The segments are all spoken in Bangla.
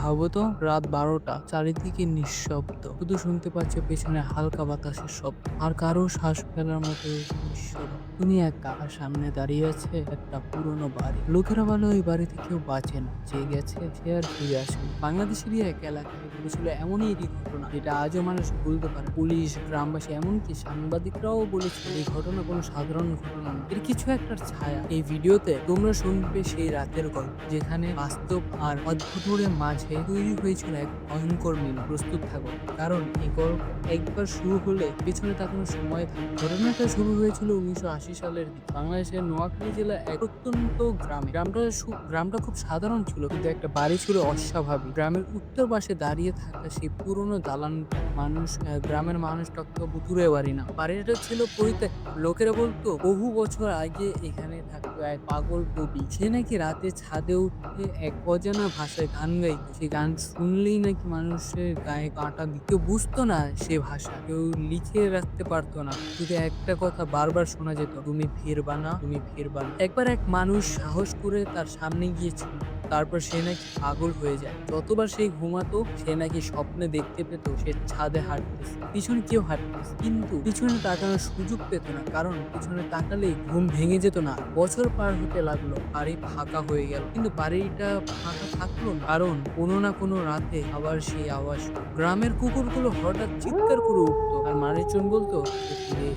ভাবো তো রাত বারোটা, চারিদিকে নিঃশব্দ। শুধু শুনতে পাচ্ছে পেছনে হালকা বাতাসের শব্দ। আর কারও শ্বাস ফেলার মতো নিঃশব্দ তুমি একা, আর সামনে দাঁড়িয়ে আছে একটা পুরনো বাড়ি। লোকেরা বলে ওই বাড়িতে কেউ বাঁচে না। যে গেছে, সে আর ফিরে আসে বাংলাদেশেরই এক এলাকায় ঘটেছিল এমনই একটি ঘটনা যেটা আজও মানুষ ভুলতে পারে। পুলিশ, গ্রামবাসী, এমনকি সাংবাদিকরাও বলেছিল এই ঘটনা কোনো সাধারণ ঘটনা না। এর কিছু একটা ছায়া। এই ভিডিওতে তোমরা শুনবে সেই রাতের গল্প, যেখানে বাস্তব আর অদ্ভুতের মাঝে তৈরি হয়েছিল এক ভয়ঙ্কর মিল প্রস্তুত থাকো কারণ এই গল্প একবার শুরু হলে পেছনে তাকানোর সময় থাকে ঘটনাটা শুরু হয়েছিল উনিশশো আশি সালের দিকে বাংলাদেশের নোয়াখালী জেলা এক অত্যন্ত গ্রামে। গ্রামটা গ্রামটা খুব সাধারণ ছিল, কিন্তু একটা বাড়ি ছিল অস্বাভাবিক। গ্রামের উত্তর পাশে দাঁড়িয়ে থাকা সেই পুরনো দালান মানুষ গ্রামের মানুষ টক্কা বুতুরে বাড়ি না। বাড়িটা ছিল পরিত্যক্ত। লোকেরা বলতো, বহু বছর আগে এখানে থাকতো এক পাগল কবি। সে নাকি রাতে ছাদে উঠে এক অজানা ভাষায় গান গাইতো। সে গান শুনলেই নাকি মানুষের গায়ে কাঁটা কেউ বুঝতো না সে ভাষা, কেউ লিখে রাখতে পারতো না। শুধু একটা কথা বারবার শোনা যেত, তুমি ফিরবা না, তুমি ফিরবা না। একবার এক মানুষ সাহস করে তার সামনে গিয়েছিল। তারপর সে নাকি পাগল হয়ে যায়। যতবার সে ঘুমাতো, সে নাকি স্বপ্নে দেখতে পেত সে ছাদে হাঁটতেছে। পিছনে কেউ হাঁটতেছে, কিন্তু পিছনে তাকানোর সুযোগ পেত না, কারণ পিছনে তাকালেই ঘুম ভেঙে যেত না। বছর পার হতে লাগল, বাড়ি ফাঁকা হয়ে গেল, কিন্তু বাড়িটা ফাঁকা থাকল কারণ কোনো না কোনো রাতে আবার সেই আওয়াজ। গ্রামের কুকুরগুলো হঠাৎ চিৎকার করে উঠতো, আর মানুষজন বলতো সে ফিরে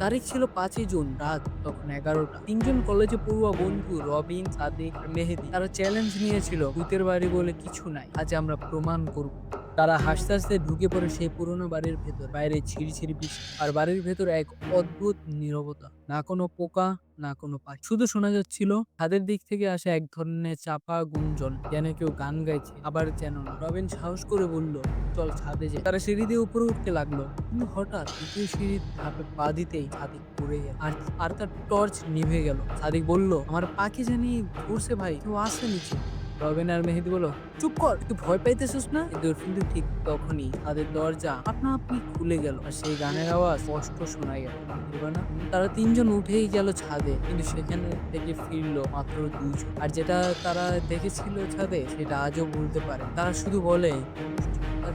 তারিখ ছিল পাঁচই জুন, রাত তখন এগারোটা। তিনজন কলেজে পড়ুয়া বন্ধু রবিন, সাদিক মেহেদি, তারা চ্যালেঞ্জ নিয়েছিল, ভূতের বাড়ি বলে কিছু নাই, আজ আমরা প্রমাণ করব। তারা হাসতে হাসতে ঢুকে পড়ে সেই পুরনো বাড়ির ভেতর। বাইরে ছিঁড়ি বৃষ্টি। আর বাড়ির ভেতর এক অদ্ভুত নীরবতা। না কোনো পোকা, না কোনো পাখি। শুধু শোনা যাচ্ছিল, ছাদের দিক থেকে আসা এক ধরনের চাপা গুঞ্জন। যেন কেউ গান গাইছে, আবার যেন রবিন সাহস করে বলল, চল ছাদে যে তারা সিঁড়ি দিয়ে উপরে উঠতে লাগল। কিন্তু হঠাৎ দ্বিতীয় সিঁড়ির ধাপে পা দিতেই সাদিক পড়ে গেল। আর আর তার টর্চ নিভে গেল। সাদিক বলল, আমার পাখি জানি ঘুরছে ভাই, কেউ আসে নিচে রবিন আর মেহেদি বলো? চুপ কর একটু ভয় পাইতেছিস না? কিন্তু কিন্তু ঠিক তখনই তাদের দরজা আপনা আপনি খুলে গেল আর সেই গানের আওয়াজ স্পষ্ট শোনা গেল। না তারা তিনজন উঠেই গেল ছাদে কিন্তু সেখানে থেকে ফিরলো মাত্র দুজন। আর যেটা তারা দেখেছিল ছাদে সেটা আজও বলতে পারে। তারা শুধু বলে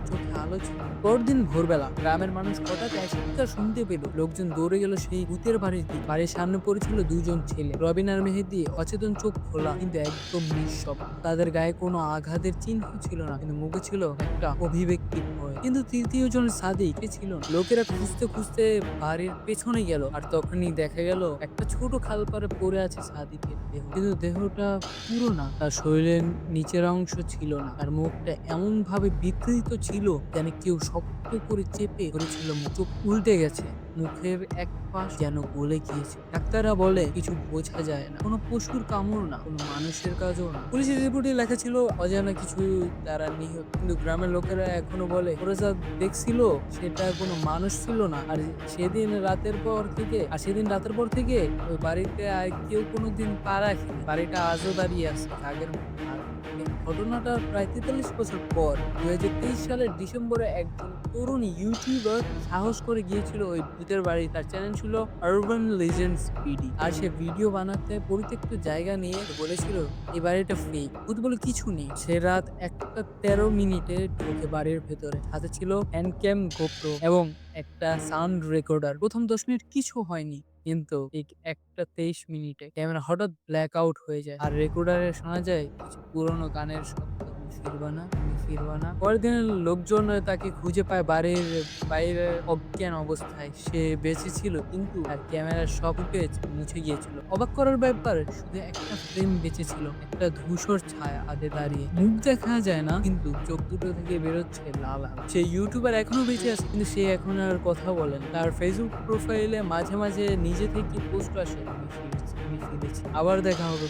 চোখে আলো ছিল। পরদিন ভোরবেলা গ্রামের মানুষ হঠাৎ এক চিৎকার শুনতে পেল। লোকজন দৌড়ে গেল সেই ভূতের বাড়ির দিকে। বাড়ির সামনে পড়েছিল দুজন ছেলে। রবিন আর মেহেদি অচেতন চোখ খোলা, কিন্তু একদম নিঃশব্দ। তাদের গায়ে কোনো আঘাতের চিহ্ন ছিল না, কিন্তু মুখে ছিল একটা অভিব্যক্তি ভয়। কিন্তু তৃতীয় জন সাদিক কে ছিল। লোকেরা খুঁজতে খুঁজতে বাড়ির পেছনে গেল, আর তখনই দেখা গেল একটা ছোট খাল পারে পড়ে আছে সাদিকের দেহ। কিন্তু দেহটা পুরো না, তার শরীরের নিচের অংশ ছিল না, আর মুখটা এমন ভাবে বিকৃত ছিল যেন কেউ শক্ত করে চেপে ধরেছিল চোখ উল্টে গেছে। মুখের এক পাশ যেন গলে গিয়েছে। ডাক্তাররা বলে, কিছু বোঝা যায় না। কোনো পশুর কামড় না, কোনো মানুষের কাজও না। পুলিশের রিপোর্টে লেখা ছিল, অজানা কিছু তারা নিহত। কিন্তু গ্রামের লোকেরা এখনও বলে, ওরা যা দেখছিল, সেটা কোনো মানুষ ছিল না। আর সেদিন রাতের পর থেকে, আর সেদিন রাতের পর থেকে ওই বাড়িতে আর কেউ কোনোদিন পা রাখেনি। বাড়িটা আজও দাঁড়িয়ে আছে, আগের ঘটনাটা প্রায় তেতাল্লিশ বছর পর দু হাজার তেইশ সালের ডিসেম্বরে একজন তরুণ ইউটিউবার সাহস করে গিয়েছিল ওই ভূতের বাড়ি। তার চ্যানেল ছিল আরবান লেজেন্ডস পিডি আর সে ভিডিও বানাতে পরিত্যক্ত জায়গা নিয়ে বলেছিল এই বাড়িটা ফেক ভূত বলে কিছু নেই। সে রাত একটা তেরো মিনিটে ঢুকে বাড়ির ভেতরে। হাতে ছিল হ্যান্ড ক্যাম গোপ্রো এবং একটা সাউন্ড রেকর্ডার। প্রথম দশ মিনিট কিছু হয়নি, কিন্তু ঠিক একটা তেইশ মিনিটে ক্যামেরা হঠাৎ ব্ল্যাক আউট হয়ে যায়। আর রেকর্ডারে শোনা যায় কিছু পুরোনো গানের শব্দ। "তুমি ফিরবা না তুমি ফিরবা পরের দিন লোকজন তাকে খুঁজে পায় বাড়ির বাইরে অজ্ঞান অবস্থায়। সে বেঁচে ছিল কিন্তু আর ক্যামেরার সব ফুটেজ মুছে গিয়েছিল। অবাক করার ব্যাপার, শুধু একটা ফ্রেম বেঁচে ছিল, একটা ধূসর ছায়া আগে দাঁড়িয়ে। মুখ দেখা যায় না, কিন্তু চোখ দুটো থেকে বেরোচ্ছে লাল সে ইউটিউবার এখনও বেঁচে আছে, কিন্তু সে এখন আর কথা বলেন তার ফেসবুক প্রোফাইলে মাঝে মাঝে নিজে থেকে পোস্ট আসে ফিরেছি আবার দেখা হবে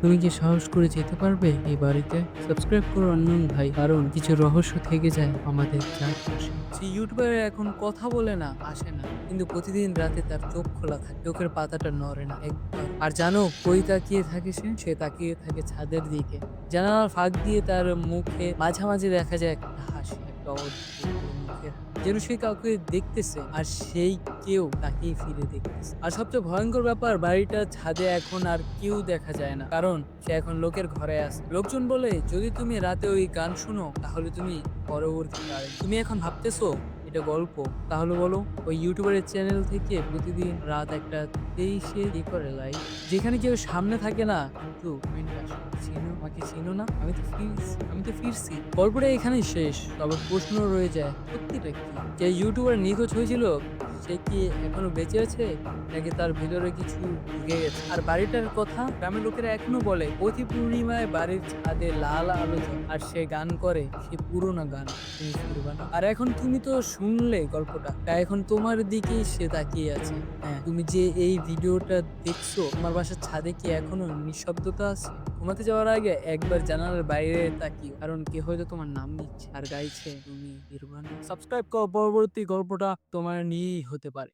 তুমি কি সাহস করে যেতে পারবে এই বাড়িতে? সাবস্ক্রাইব করো অন্যন ভাই, কারণ কিছু রহস্য থেকে যায় আমাদের চারপাশে সেই ইউটিউবার এখন কথা বলে না, আসে না। কিন্তু প্রতিদিন রাতে তার চোখ খোলা থাকে, চোখের পাতাটা নড়ে না একবার। আর জানো কই তাকিয়ে থাকে সে? সে তাকিয়ে থাকে ছাদের দিকে। জানালার ফাঁক দিয়ে তার মুখে মাঝামাঝি মাঝে দেখা যায় একটা হাসি, একটা অদ্ভুত। মুখের যেন সে কাউকে দেখতেছে আর সেই কেউ তাকেই ফিরে দেখতেছে। আর সবচেয়ে ভয়ঙ্কর ব্যাপার বাড়িটার ছাদে এখন আর কেউ দেখা যায় না। কারণ সে এখন লোকের ঘরে আসে লোকজন বলে, যদি তুমি রাতে ওই গান শুনো, তাহলে তুমি পরবর্তী তুমি এখন ভাবতেছো এটা গল্প। তাহলে বলো, ওই ইউটিউবারের চ্যানেল থেকে প্রতিদিন রাত একটা তেইশে ই করে লাইভ যেখানে কেউ সামনে থাকে না, কিন্তু চিনো, আমাকে চিনো না, আমি তো ফিরছি আমি তো ফিরছি গল্পটা এখানেই শেষ, তবে প্রশ্ন রয়ে যায়, সত্যিটা কি? যে ইউটিউবার নিখোঁজ হয়েছিল সে কি এখনও বেঁচে আছে? নাকি তার ভিতরে কিছু ঢুকে গেছে? আর বাড়িটার কথা গ্রামের লোকেরা এখনও বলে প্রতি পূর্ণিমায় বাড়ির ছাদে লাল আলো আর সে গান করে, সে পুরোনো গান। আর এখন তুমি তো শুনলে গল্পটা, তাই এখন তোমার দিকেই সে তাকিয়ে আছে। হ্যাঁ তুমি যে এই ভিডিওটা দেখছ, তোমার বাসার ছাদে কি এখনও নিঃশব্দতা আছে? ঘুমাতে যাওয়ার আগে একবার জানালার বাইরে তাকিও কারণ কে হয়তো তোমার নাম নিচ্ছে। আর গাইছে তুমি নির্বাণ সাবস্ক্রাইব করো, পরবর্তী গল্পটা তোমার নিয়েই হতে পারে।